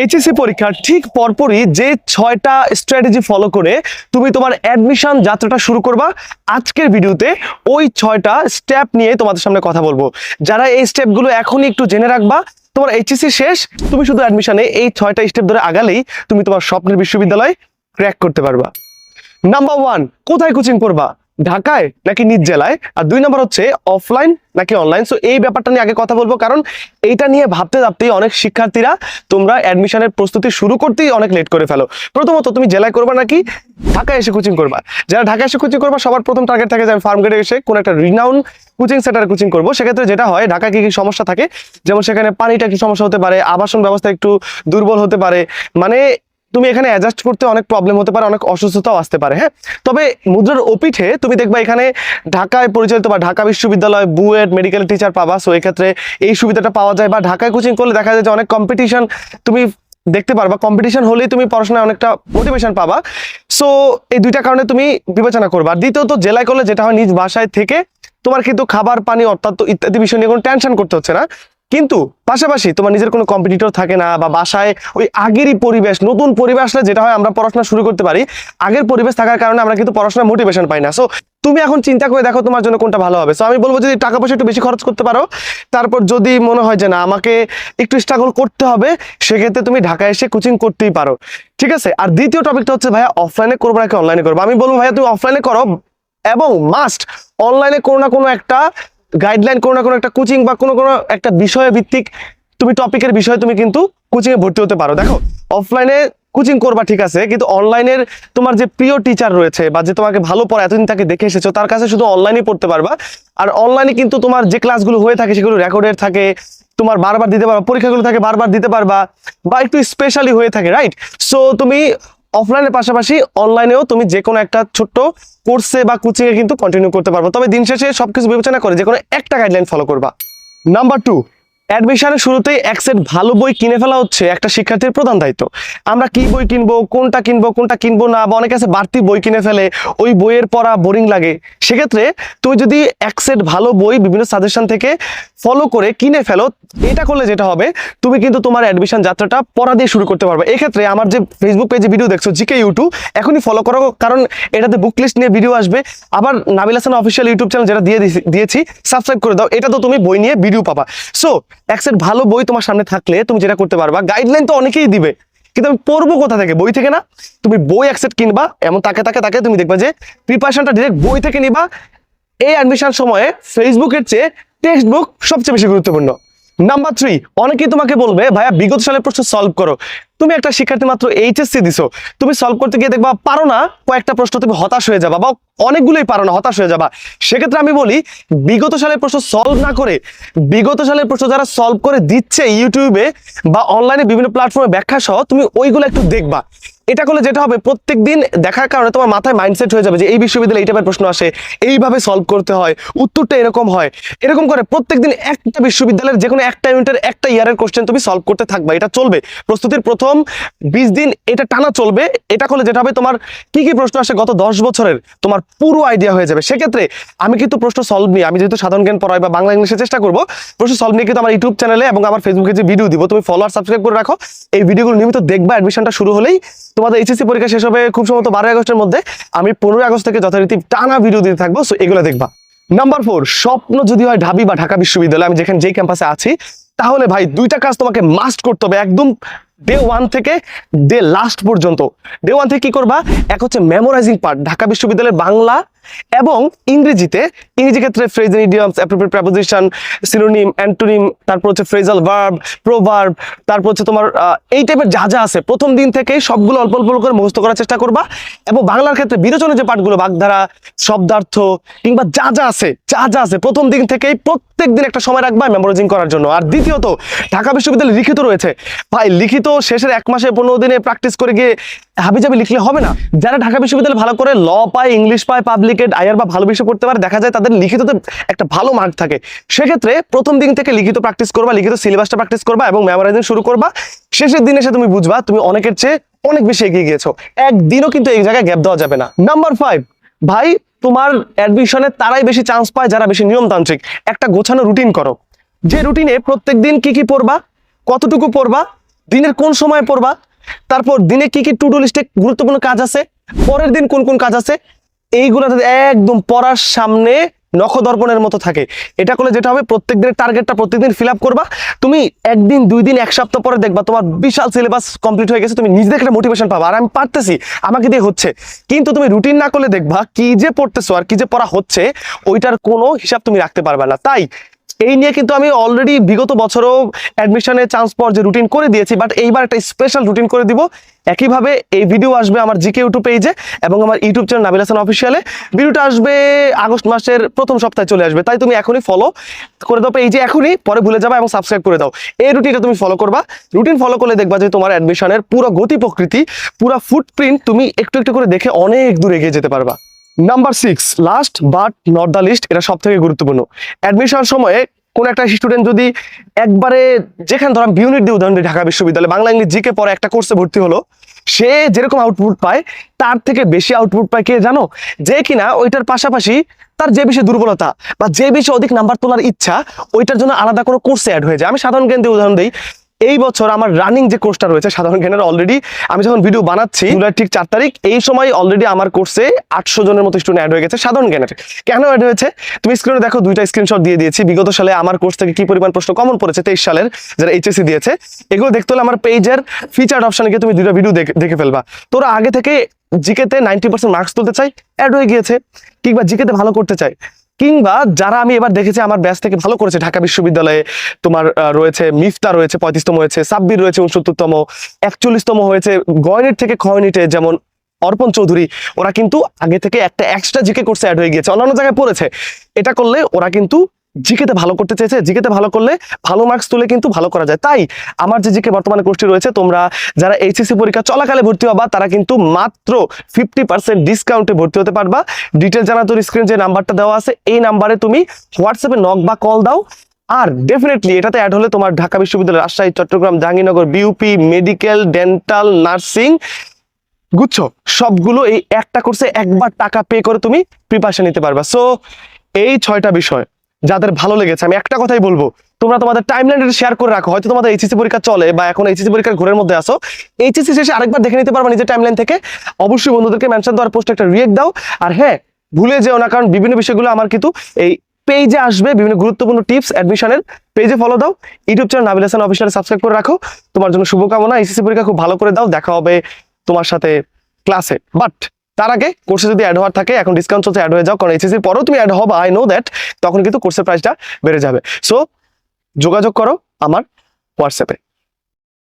HSC পরীক্ষার ঠিক পরপরই যে ছয়টা স্ট্র্যাটেজি ফলো করে তুমি তোমার অ্যাডমিশন যাত্রাটা শুরু করবা। আজকের ভিডিওতে ওই ছয়টা স্টেপ নিয়ে তোমাদের সামনে কথা বলব। যারা এই স্টেপগুলো এখনই একটু জেনে রাখবা, তোমার এইচএসসি শেষ, তুমি শুধু অ্যাডমিশনে এই ছয়টা স্টেপ ধরে আগালেই তুমি তোমার স্বপ্নের বিশ্ববিদ্যালয় ক্র্যাক করতে পারবা। নাম্বার ওয়ান কোথায় কোচিং করবা? ঢাকায় নাকি নিজ জেলায়? আর দুই নম্বর হচ্ছে অফলাইন নাকি অনলাইন সো এই ব্যাপারটা নিয়ে আগে কথা বলব, কারণ এইটা নিয়ে ভাবতে ভাবতেই অনেক শিক্ষার্থীরা তোমরা অ্যাডমিশনের প্রস্তুতি শুরু করতেই অনেক লেট করে ফেলো। প্রথমত, তুমি জেলায় করবা নাকি ঢাকায় এসে কোচিং করবা? যারা ঢাকায় এসে কোচিং করবা, সবার প্রথম টার্গেট থাকে যে আমি ফার্ম গেটে এসে কোনো একটা রিনাউন কোচিং সেন্টারে কোচিং করব। সেক্ষেত্রে যেটা হয়, ঢাকায় কি কি সমস্যা থাকে? যেমন সেখানে পানিটা কি সমস্যা হতে পারে, আবাসন ব্যবস্থা একটু দুর্বল হতে পারে। মানে তুমি এখানে অ্যাডজাস্ট করতে অনেক প্রবলেম হতে পারে, অনেক অসুস্থতাও আসতে পারে হ্যাঁ? তবে মুদ্রার ওপিঠে তুমি দেখবা এখানে ঢাকায় পরিচালিত বা ঢাকা বিশ্ববিদ্যালয় বুয়েট মেডিকেল টিচার পাবা সো এক্ষেত্রে এই সুবিধাটা পাওয়া যায়। বা ঢাকায় কোচিং করলে দেখা যায় যে অনেক কম্পিটিশন তুমি দেখতে পারবা কম্পিটিশন হলেই তুমি পড়াশোনায় অনেকটা মোটিভেশন পাবা। সো এই দুইটা কারণে তুমি বিবেচনা করবা। দ্বিতীয়ত, জেলায় করলে যেটা হয়, নিজ বাসায় থেকে তোমার কিন্তু খাবার, পানি অর্থাৎ ইত্যাদি বিষয় নিয়ে কোনো টেনশন করতে হচ্ছে না। কিন্তু পাশাপাশি তোমার নিজের কোনো কম্পিটিটর থাকে না বা বাসায় ওই আগেরই পরিবেশ, নতুন পরিবেশ যেটা হয় আমরা পড়াশোনা শুরু করতে পারি, আগের পরিবেশ থাকার কারণে আমরা কিন্তু পড়াশোনার মোটিভেশন পাই না। সো তুমি এখন চিন্তা করে দেখো তোমার জন্য কোনটা ভালো হবে। সো আমি বলব যদি টাকা পয়সা একটু বেশি খরচ করতে পারো, তারপর যদি মনে হয় যে না, আমাকে একটু স্ট্রাগল করতে হবে, সেক্ষেত্রে তুমি ঢাকায় এসে কোচিং করতেই পারো। ঠিক আছে? আর দ্বিতীয় টপিকটা হচ্ছে, ভাইয়া অফলাইনে করব নাকি অনলাইনে করব? আমি বলব, ভাইয়া, তুমি অফলাইনে করো এবং মাস্ট অনলাইনে কোনো না কোনো একটা গাইডলাইন কোনো না কোনো একটা কোচিং বা কোনো কোনো একটা বিষয় ভিত্তিক তুমি টপিকের বিষয়ে তুমি কিন্তু কোচিং এ ভর্তি হতে পারো। দেখো অফলাইনে কোচিং করবা ঠিক আছে, কিন্তু অনলাইনের তোমার যে প্রিয় টিচার রয়েছে বা যে তোমাকে ভালো পড়া এতদিন তাকে দেখে এসেছ, তার কাছে শুধু অনলাইনেই পড়তে পারবা। আর অনলাইনে কিন্তু তোমার যে ক্লাসগুলো হয়ে থাকে সেগুলো রেকর্ডেড থাকে, তোমার বারবার দিতে পারবা, পরীক্ষাগুলো থাকে বারবার দিতে পারবা, বা একটু স্পেশালি হয়ে থাকে রাইট সো তুমি অফলাইনের পাশাপাশি অনলাইনেও তুমি যে কোনো একটা ছোট্ট কোর্সে বা কোচিংয়ে কিন্তু কন্টিনিউ করতে পারব। তবে দিন শেষে সব কিছু বিবেচনা করে যে কোনো একটা গাইডলাইন ফলো করবা। নাম্বার টু অ্যাডমিশনের শুরুতেই এক সেট ভালো বই কিনে ফেলা হচ্ছে একটা শিক্ষার্থীর প্রধান দায়িত্ব। আমরা কি বই কিনবো, কোনটা কিনবো কোনটা কিনবো না, বা অনেকে আছে বাড়তি বই কিনে ফেলে, ওই বইয়ের পড়া বোরিং লাগে। সেক্ষেত্রে তুমি যদি এক সেট ভালো বই বিভিন্ন সাজেশন থেকে ফলো করে কিনে ফেলো। এটা করলে যেটা হবে, তুমি কিন্তু তোমার অ্যাডমিশন যাত্রাটা পড়া দিয়ে শুরু করতে পারবে। এক্ষেত্রে আমার যে ফেসবুক পেজে ভিডিও দেখছ জিকে ইউটিউব এখনই ফলো করো, কারণ এটাতে বুক লিস্ট নিয়ে ভিডিও আসবে। আবার Nabil Hasan official YouTube channel যেটা দিয়ে দিয়েছি সাবস্ক্রাইব করে দাও, এটা তো তুমি বই নিয়ে ভিডিও পাবা। সো এক সেট ভালো বই তোমার সামনে থাকলে তুমি যেটা করতে পারবা গাইডলাইন তো অনেকেই দিবে, কিন্তু আমি পড়ব কোথা থেকে? বই থেকে না? তুমি বই এক কিনবা, এমন তাকে তাকে তাকে তুমি দেখবা যে প্রিপারেশনটা ডিরেক্ট বই থেকে নিবা এই অ্যাডমিশন সময়ে ফেসবুকের চেয়ে টেক্সট বুক সবচেয়ে বেশি গুরুত্বপূর্ণ। নাম্বার থ্রি অনেকেই তোমাকে বলবে, ভাইয়া, বিগত সালের প্রশ্ন সলভ করো। তুমি একটা শিক্ষার্থী মাত্র এইচএসসি দিছো। তুমি সলভ করতে গিয়ে দেখবা পারো না, কয়েকটা প্রশ্ন তুমি হতাশ হয়ে যাবা বা অনেকগুলোই পারো না, হতাশ হয়ে যাবা। সেক্ষেত্রে আমি বলি, বিগত সালের প্রশ্ন সলভ না করে, বিগত সালের প্রশ্ন যারা সলভ করে দিচ্ছে ইউটিউবে বা অনলাইনে বিভিন্ন প্ল্যাটফর্মে ব্যাখ্যা সহ, তুমি ওইগুলো একটু দেখবা। এটা করলে যেটা হবে প্রত্যেক দিন দেখার কারণে তোমার মাথায় মাইন্ডসেট হয়ে যাবে যে এই বিশ্ববিদ্যালয়ে এই টাইপের প্রশ্ন আসে, এইভাবে সলভ করতে হয়, উত্তরটা এরকম হয়। এরকম করে প্রত্যেক দিন একটা বিশ্ববিদ্যালয়ের যে কোনো একটা ইউনিটের একটা ইয়ারের কোশ্চেন তুমি সলভ করতে থাকবা, এটা চলবে। প্রস্তুতির প্রথম বিশ দিন এটা টানা চলবে। এটা করলে যেটা হবে, তোমার কি কি প্রশ্ন আসে গত দশ বছরের, তোমার পুরো আইডিয়া হয়ে যাবে। সেক্ষেত্রে আমি কিন্তু প্রশ্ন সলভ নিয়ে, আমি যেহেতু সাধারণ জ্ঞান পড়াই বা বাংলা ইংলিশে চেষ্টা করব, প্রশ্ন সলভ নিয়ে কিন্তু আমার ইউটিউব চ্যানেলে এবং আমার ফেসবুকে যে ভিডিও দিব, তুমি ফলো আর সাবস্ক্রাইব করে রাখো। এই ভিডিওগুলো নিয়মিত দেখবা অ্যাডমিশনটা শুরু হলেই তোমাদের এইচএসসি পরীক্ষা শেষ হবে খুব সম্ভবত বারোই আগস্টের মধ্যে। আমি পনেরোই আগস্ট থেকে যথারীতি টানা ভিডিও দিতে থাকব সো এগুলো দেখবা। নাম্বার ফোর স্বপ্ন যদি হয় ঢাবি বা ঢাকা বিশ্ববিদ্যালয়, আমি যেখানে যেই ক্যাম্পাসে আছি তাহলে ভাই দুইটা কাজ তোমাকে মাস্ট করতে হবে একদম ডে ওয়ান থেকে ডে লাস্ট পর্যন্ত। ডে ওয়ান থেকে কি করবা? এক হচ্ছে মেমোরাইজিং পার্ট ঢাকা বিশ্ববিদ্যালয়ের বাংলা এবং ইংরেজিতে, ইংরেজি ক্ষেত্রে phrases idioms appropriate preposition synonym antonym তারপর হচ্ছে ফ্রেজাল ভার্ব প্রোভার্ব তারপর হচ্ছে তোমার এই টাইপের যা যা আছে, প্রথম দিন থেকেই সবগুলো অল্প অল্প করে মুখস্থ করার চেষ্টা করবা এবং বাংলার ক্ষেত্রে বিরোচনের যে পাঠগুলো, বাগধারা, শব্দার্থ কিংবা যা যা আছে, যা যা আছে, প্রথম দিন থেকেই প্রত্যেক দিন একটা সময় রাখবা মেমোরাইজিং করার জন্য। আর দ্বিতীয়ত, ঢাকা বিশ্ববিদ্যালয়ে লিখিত রয়েছে। ভাই, লিখিত শেষের এক মাসে পনেরো দিনে প্র্যাকটিস করে গিয়ে হাবিজাবি লিখলে হবে না। যারা ঢাকা বিশ্ববিদ্যালয়ে ভালো করে ল পায় ইংলিশ পায় পাবলিকেট আয়ার বা ভালো বিষয় পড়তে পারে, দেখা যায় তাদের লিখিততে একটা ভালো মার্ক থাকে। সেক্ষেত্রে প্রথম দিন থেকে লিখিত প্র্যাকটিস করবা, লিখিত সিলেবাসটা প্র্যাকটিস করবা এবং মেমোরাইজিং শুরু করবা। শেষের দিনে এসে তুমি বুঝবা, তুমি অনেকের চেয়ে অনেক বেশি এগিয়ে গিয়েছো। একদিনও কিন্তু এই জায়গায় গ্যাপ দেওয়া যাবে না। নাম্বার ফাইভ ভাই, তোমার অ্যাডমিশনে তারাই বেশি চান্স পায়, যারা বেশি নিয়মতান্ত্রিক। একটা গোছানো রুটিন করো। যে রুটিনে প্রত্যেক দিন কি কি পড়বা, কতটুকু পড়বা, দিনের কোন সময় পড়বা তারপর দিনে কি কি টু ডু লিস্টে গুরুত্বপূর্ণ কাজ আছে? পরের দিন কোন কোন কাজ আছে? এইগুলো একদম পড়ার সামনে নখদর্পণের মতো থাকে। এটা করলে যেটা হবে, প্রত্যেক দিনের টার্গেটটা প্রত্যেকদিন ফিল আপ করবা। তুমি একদিন, দুই দিন, এক সপ্তাহ পরে দেখবা তোমার বিশাল সিলেবাস কমপ্লিট হয়ে গেছে, তুমি নিজে দেখে মোটিভেশন পাবা। আর আমি পারতেছি, আমাকে দিয়ে হচ্ছে। কিন্তু তুমি রুটিন না করলে দেখবা, কি যে পড়তেছো আর কি যে পড়া হচ্ছে, ওইটার কোনো হিসাব তুমি রাখতে পারবে না। তাই এই নিয়ে কিন্তু আমি অলরেডি বিগত বছরও অ্যাডমিশনে চান্স পাওয়ার যে রুটিন করে দিয়েছি বাট এইবার একটা স্পেশাল রুটিন করে দিব। একইভাবে এই ভিডিও আসবে আমার জিকে ইউটিউব পেজে এবং আমার ইউটিউব চ্যানেল নাবিল হাসান অফিসিয়ালে ভিডিওটা আসবে আগস্ট মাসের প্রথম সপ্তাহে চলে আসবে, তাই তুমি এখনই ফলো করে দাও পেজে এখনই, পরে ভুলে যাবে এবং সাবস্ক্রাইব করে দাও। এই রুটিনটা তুমি ফলো করবা। রুটিন ফলো করলে দেখবা যে তোমার অ্যাডমিশনের পুরো গতি প্রকৃতি, পুরো ফুটপ্রিন্ট তুমি একটু একটু করে দেখে অনেক দূর এগিয়ে যেতে পারবা। Number six last but not the least এটা সব থেকে গুরুত্বপূর্ণ। অ্যাডমিশন সময়ে কোন একটা স্টুডেন্ট যদি একবারে যেখানে ধরাম বিউনিট দিয়ে উদাহরণ ঢাকা বিশ্ববিদ্যালয় বাংলা, ইংলিশ জিকে পরে একটা কোর্সে ভর্তি হলো, সে যেরকম আউটপুট পায়, তার থেকে বেশি আউটপুট পায় কে জানো? যে কিনা ওইটার পাশাপাশি তার যে বিষয়ে দুর্বলতা বা যে বিষয়ে অধিক নাম্বার তোলার ইচ্ছা, ওইটার জন্য আলাদা কোনো কোর্সে অ্যাড হয়ে যায়। আমি সাধারণ দিয়ে উদাহরণ দিই এই বছর আমার রানিং যে কোর্সটা রয়েছে, সাধারণ জ্ঞানের অলরেডি আমি যখন ভিডিও বানাচ্ছি, জুলাই ঠিক চার তারিখ, এই সময় অলরেডি আমার কোর্সে আটশো জনের মতো স্টুডেন্ট অ্যাড হয়ে গেছে সাধারণ জ্ঞানের। কেন অ্যাড হয়েছে? তুমি স্ক্রিনে দেখো, দুইটা স্ক্রিনশট দিয়ে দিয়েছি। বিগত সালে আমার কোর্স থেকে কি পরিমাণ প্রশ্ন কমন পড়েছে, তেইশ সালের, যারা এইচএসসি দিয়েছে, এগুলো দেখতে হলে আমার পেজের ফিচার অপশনে গিয়ে তুমি দুইটা ভিডিও দেখে ফেলবা। তোরা আগে থেকে জিকেতে নাইনটি পার্সেন্ট মার্কস তুলতে চাই অ্যাড হয়ে গিয়েছে। কিংবা জিকেতে ভালো করতে চাই। কিংবা যারা আমি এবার দেখেছি আমার ব্যাস থেকে ভালো করেছে, ঢাকা বিশ্ববিদ্যালয়ে তোমার রয়েছে, মিফতা রয়েছে, পঁয়ত্রিশতম হয়েছে, সাব্বির রয়েছে, উনসত্তরতম, একচল্লিশতম হয়েছে, গয়নের থেকে খয়নিটে যেমন অর্পণ চৌধুরী, ওরা কিন্তু আগে থেকে একটা এক্সট্রা জিকে কোর্সে অ্যাড হয়ে গিয়েছে, অন্যান্য জায়গায় পড়েছে। এটা করলে ওরা কিন্তু জিকেতে ভালো করতে চেয়েছে, জিকেতে ভালো করলে ভালো মার্কস তুলে কিন্তু ভালো করা যায়। তাই আমার যে জিকে বর্তমানে কোর্সটি রয়েছে, তোমরা যারা এইচএসসি পরীক্ষা চলাকালে ভর্তি হবা, তারা কিন্তু মাত্র ফিফটি পার্সেন্ট ডিসকাউন্টে ভর্তি হতে পারবা। ডিটেল জানা তোর স্ক্রিন যে নাম্বারটা দেওয়া আছে, এই নাম্বারে তুমি হোয়াটসঅ্যাপে নক বা কল দাও। আর ডেফিনেটলি এটাতে অ্যাড হলে তোমার ঢাকা বিশ্ববিদ্যালয় Rajshahi, Chattogram, Jahangirnagar BUP medical dental nursing গুচ্ছ সবগুলো এই একটা কোর্সে একবার টাকা পে করে তুমি প্রিপারেশন নিতে পারবা। সো এই ছয়টা বিষয় যাদের ভালো লেগেছে, আমি একটা কথাই বলব, তোমরা তোমাদের টাইম লাইনটা শেয়ার করে রাখো, হয়তো তোমাদের এইচএসসি পরীক্ষা চলে বা এখন এইচএসসি পরীক্ষার ঘরের মধ্যে আসো এইচএসসি শেষে আরেকবার দেখে নিতে পারবা নিজের টাইম লাইন থেকে। অবশ্যই বন্ধুদেরকে মেনশন দেওয়ার পোস্ট একটা রিয়েক্ট দাও। আর হ্যাঁ ভুলে যেও না, কারণ বিভিন্ন বিষয়গুলো আমার কিন্তু এই পেজে আসবে, বিভিন্ন গুরুত্বপূর্ণ টিপস অ্যাডমিশনের পেজে ফলো দাও। YouTube channel Nabil Hasan official subscribe করে রাখো। তোমার জন্য শুভকামনা। এইচএসসি পরীক্ষা খুব ভালো করে দাও। দেখা হবে তোমার সাথে ক্লাসে বাট তার আগে কোর্সে যদি অ্যাড হওয়ার থাকে, এখন ডিসকাউন্ট চলছে অ্যাড হয়ে যাও, কারণ এইচএসির পরেও তুমি অ্যাড হবা আই নো দ্যাট তখন কিন্তু কোর্সের প্রাইসটা বেড়ে যাবে। সো যোগাযোগ করো আমার হোয়াটসঅ্যাপে